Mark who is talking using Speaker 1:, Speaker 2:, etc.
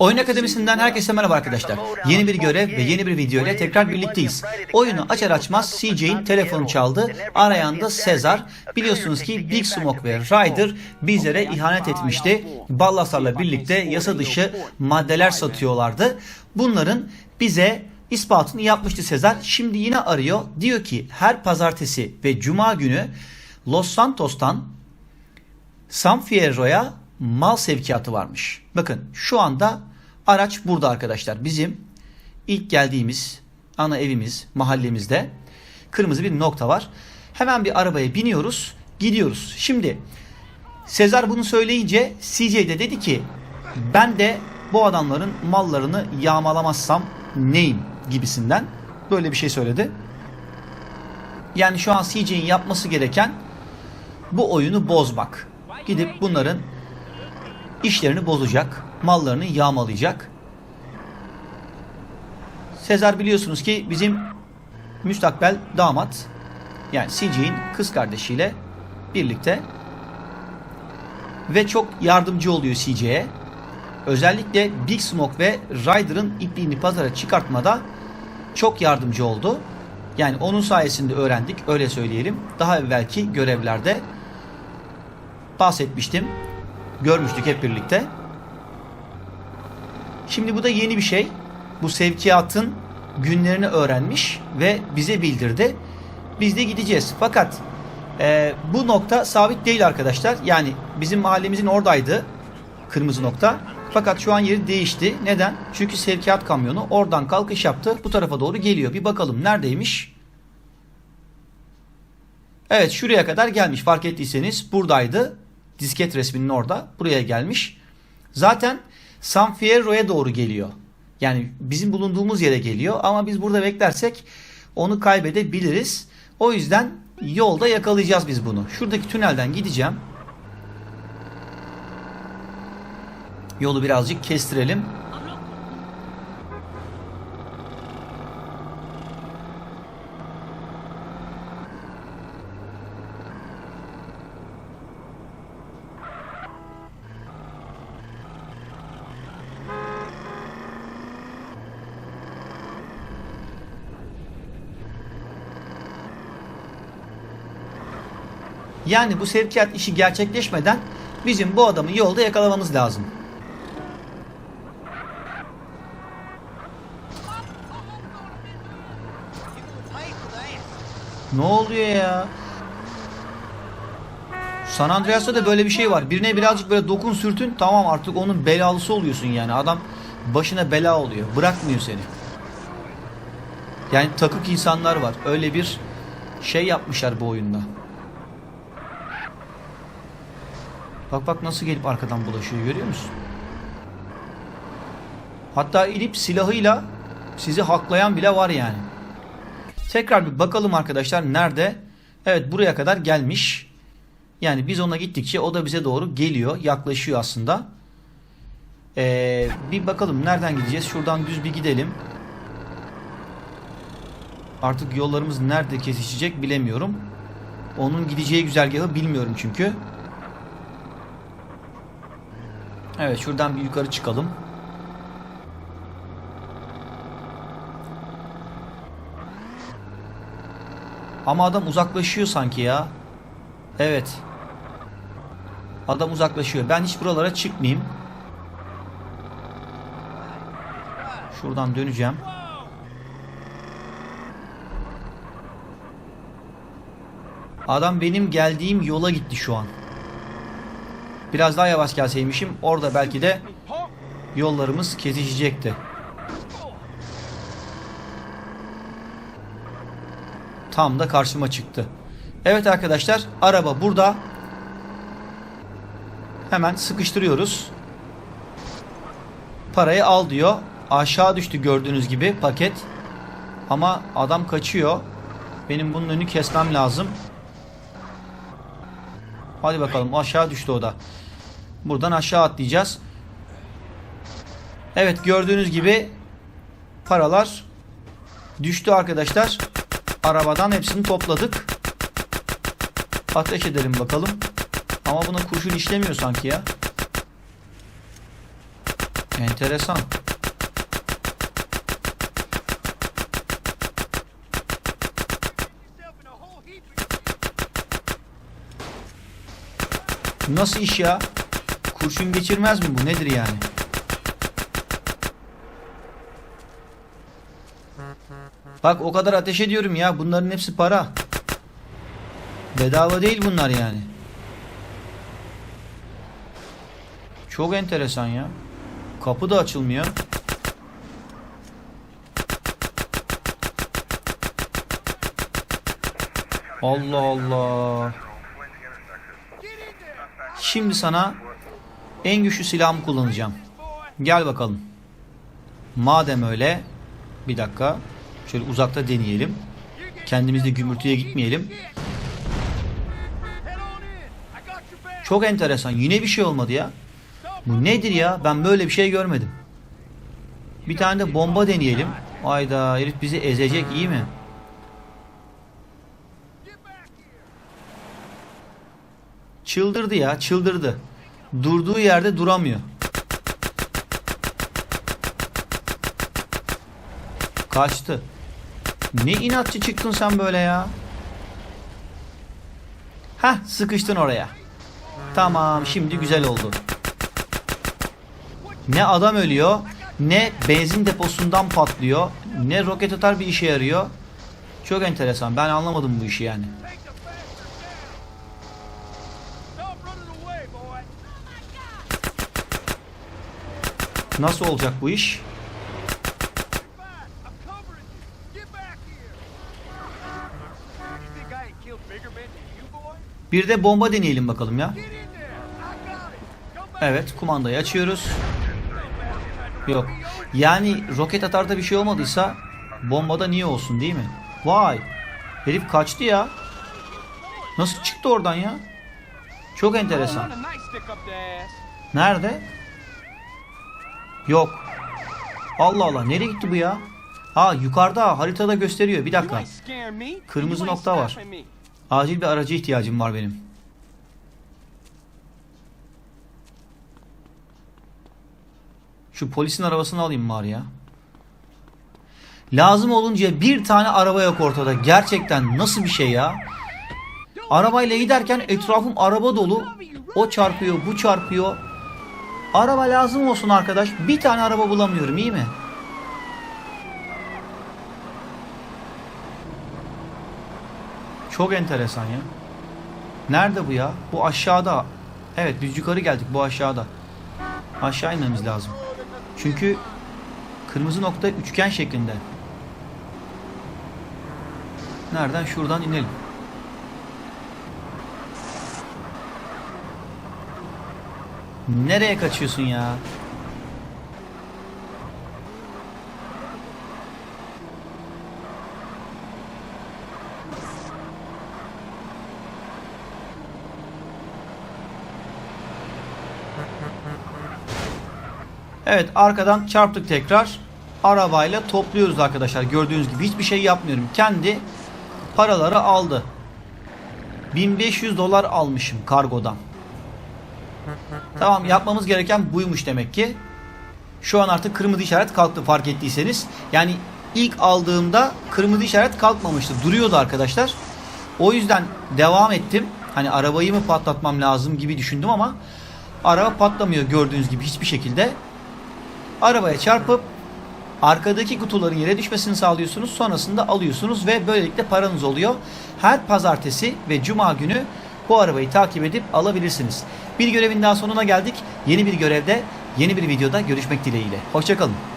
Speaker 1: Oyun Akademisi'nden herkese merhaba arkadaşlar. Yeni bir görev ve yeni bir video ile tekrar birlikteyiz. Oyunu açar açmaz CJ'in telefonu çaldı. Arayan da Sezar. Biliyorsunuz ki Big Smoke ve Ryder bizlere ihanet etmişti. Ballaslarla birlikte yasa dışı maddeler satıyorlardı. Bunların bize ispatını yapmıştı Sezar. Şimdi yine arıyor. Diyor ki her pazartesi ve cuma günü Los Santos'tan San Fierro'ya mal sevkiyatı varmış. Bakın şu anda araç burada arkadaşlar. Bizim ilk geldiğimiz ana evimiz mahallemizde kırmızı bir nokta var. Hemen bir arabaya biniyoruz gidiyoruz. Şimdi Sezar bunu söyleyince CJ de dedi ki ben de bu adamların mallarını yağmalamazsam neyim gibisinden böyle bir şey söyledi. Yani şu an CJ'in yapması gereken bu oyunu bozmak. Gidip bunların işlerini bozacak, mallarını yağmalayacak. Sezar biliyorsunuz ki bizim müstakbel damat yani CJ'in kız kardeşiyle birlikte ve çok yardımcı oluyor CJ'ye. Özellikle Big Smoke ve Ryder'ın ipliğini pazara çıkartmada çok yardımcı oldu. Yani onun sayesinde öğrendik öyle söyleyelim. Daha evvelki görevlerde bahsetmiştim. Görmüştük hep birlikte. Şimdi bu da yeni bir şey. Bu sevkiyatın günlerini öğrenmiş ve bize bildirdi. Biz de gideceğiz. Fakat e, bu nokta sabit değil arkadaşlar. Yani bizim mahallemizin oradaydı. Kırmızı nokta. Fakat şu an yeri değişti. Neden? Çünkü sevkiyat kamyonu oradan kalkış yaptı. Bu tarafa doğru geliyor. Bir bakalım neredeymiş? Evet şuraya kadar gelmiş. Fark ettiyseniz buradaydı. Disket resminin orada. Buraya gelmiş. Zaten San Fierro'ya doğru geliyor. Yani bizim bulunduğumuz yere geliyor. Ama biz burada beklersek onu kaybedebiliriz. O yüzden yolda yakalayacağız biz bunu. Şuradaki tünelden gideceğim. Yolu birazcık kestirelim. Yani bu sevkiyat işi gerçekleşmeden bizim bu adamı yolda yakalamamız lazım. Ne oluyor ya? San Andreas'ta da böyle bir şey var. Birine birazcık böyle dokun sürtün tamam artık onun belalısı oluyorsun yani. Adam başına bela oluyor. Bırakmıyor seni. Yani takık insanlar var. Öyle bir şey yapmışlar bu oyunda. Bak bak nasıl gelip arkadan bulaşıyor görüyor musun? Hatta inip silahıyla sizi haklayan bile var yani. Tekrar bir bakalım arkadaşlar nerede? Evet buraya kadar gelmiş. Yani biz ona gittikçe o da bize doğru geliyor. Yaklaşıyor aslında. Ee, bir bakalım nereden gideceğiz? Şuradan düz bir gidelim. Artık yollarımız nerede kesişecek bilemiyorum. Onun gideceği güzergahı bilmiyorum çünkü. Evet şuradan bir yukarı çıkalım. Ama adam uzaklaşıyor sanki ya. Evet. Adam uzaklaşıyor. Ben hiç buralara çıkmayayım. Şuradan döneceğim. Adam benim geldiğim yola gitti şu an. Biraz daha yavaş gelseymişim orada belki de yollarımız kesişecekti. Tam da karşıma çıktı. Evet arkadaşlar araba burada. Hemen sıkıştırıyoruz. Parayı al diyor. Aşağı düştü gördüğünüz gibi paket. Ama adam kaçıyor. Benim bunun önünü kesmem lazım. Hadi bakalım aşağı düştü o da. Buradan aşağı atlayacağız. Evet gördüğünüz gibi paralar düştü arkadaşlar. Arabadan hepsini topladık. Ateş edelim bakalım. Ama buna kurşun işlemiyor sanki ya. Enteresan. Nasıl iş ya? Kurşun geçirmez mi bu? Nedir yani? Bak o kadar ateş ediyorum ya. Bunların hepsi para. Bedava değil bunlar yani. Çok enteresan ya. Kapı da açılmıyor. Allah Allah. Şimdi sana en güçlü silahımı kullanacağım. Gel bakalım. Madem öyle bir dakika şöyle uzakta deneyelim. Kendimiz de gümürtüye gitmeyelim. Çok enteresan. Yine bir şey olmadı ya. Bu nedir ya? Ben böyle bir şey görmedim. Bir tane de bomba deneyelim. Ayda herif bizi ezecek iyi mi? Çıldırdı ya çıldırdı. Durduğu yerde duramıyor. Kaçtı. Ne inatçı çıktın sen böyle ya. Hah sıkıştın oraya. Tamam şimdi güzel oldu. Ne adam ölüyor ne benzin deposundan patlıyor ne roket atar bir işe yarıyor. Çok enteresan ben anlamadım bu işi yani. Nasıl olacak bu iş? Bir de bomba deneyelim bakalım ya. Evet kumandayı açıyoruz. Yok. Yani roket atarda bir şey olmadıysa bombada niye olsun değil mi? Vay. Herif kaçtı ya. Nasıl çıktı oradan ya? Çok enteresan. Nerede? Yok. Allah Allah nereye gitti bu ya? Ha yukarıda haritada gösteriyor. Bir dakika. Kırmızı nokta var. Acil bir araca ihtiyacım var benim. Şu polisin arabasını alayım bari ya. Lazım olunca bir tane araba yok ortada. Gerçekten nasıl bir şey ya? Arabayla giderken etrafım araba dolu. O çarpıyor, bu çarpıyor. Araba lazım olsun arkadaş. Bir tane araba bulamıyorum iyi mi? Çok enteresan ya. Nerede bu ya? Bu aşağıda. Evet biz yukarı geldik bu aşağıda. Aşağı inmemiz lazım. Çünkü kırmızı nokta üçgen şeklinde. Nereden? Şuradan inelim. Nereye kaçıyorsun ya? Evet arkadan çarptık tekrar. Arabayla topluyoruz arkadaşlar. Gördüğünüz gibi hiçbir şey yapmıyorum. Kendi paraları aldı. 1500 dolar almışım kargodan. Tamam yapmamız gereken buymuş demek ki. Şu an artık kırmızı işaret kalktı fark ettiyseniz. Yani ilk aldığımda kırmızı işaret kalkmamıştı. Duruyordu arkadaşlar. O yüzden devam ettim. Hani arabayı mı patlatmam lazım gibi düşündüm ama araba patlamıyor gördüğünüz gibi hiçbir şekilde. Arabaya çarpıp arkadaki kutuların yere düşmesini sağlıyorsunuz. Sonrasında alıyorsunuz ve böylelikle paranız oluyor. Her pazartesi ve cuma günü bu arabayı takip edip alabilirsiniz. Bir görevin daha sonuna geldik. Yeni bir görevde, yeni bir videoda görüşmek dileğiyle. Hoşçakalın.